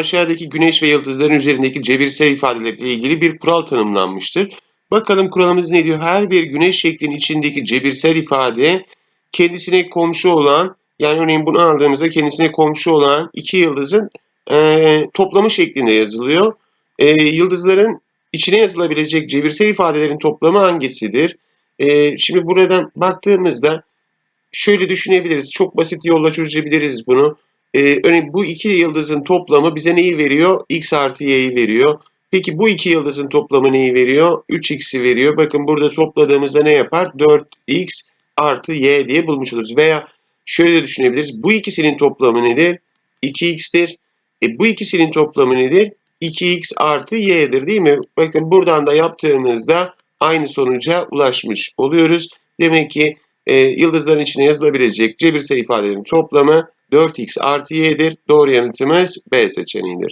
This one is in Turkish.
Aşağıdaki güneş ve yıldızların üzerindeki cebirsel ifadelerle ilgili bir kural tanımlanmıştır. Bakalım kuralımız ne diyor? Her bir güneş şeklinin içindeki cebirsel ifade kendisine komşu olan yani örneğin bunu aldığımızda kendisine komşu olan iki yıldızın eee, toplamı şeklinde yazılıyor. Eee, yıldızların içine yazılabilecek cebirsel ifadelerin toplamı hangisidir? Eee, şimdi buradan baktığımızda şöyle düşünebiliriz. Çok basit yolla çözebiliriz bunu. Ee, örneğin bu iki yıldızın toplamı bize neyi veriyor? X artı Y'yi veriyor. Peki bu iki yıldızın toplamı neyi veriyor? 3X'i veriyor. Bakın burada topladığımızda ne yapar? 4X artı Y diye bulmuş oluruz. Veya şöyle de düşünebiliriz. Bu ikisinin toplamı nedir? 2X'tir. E, bu ikisinin toplamı nedir? 2X artı Y'dir değil mi? Bakın buradan da yaptığımızda aynı sonuca ulaşmış oluyoruz. Demek ki e, yıldızların içine yazılabilecek cebirsel ifadelerin toplamı 4x artı y'dir. Doğru yanıtımız B seçeneğidir.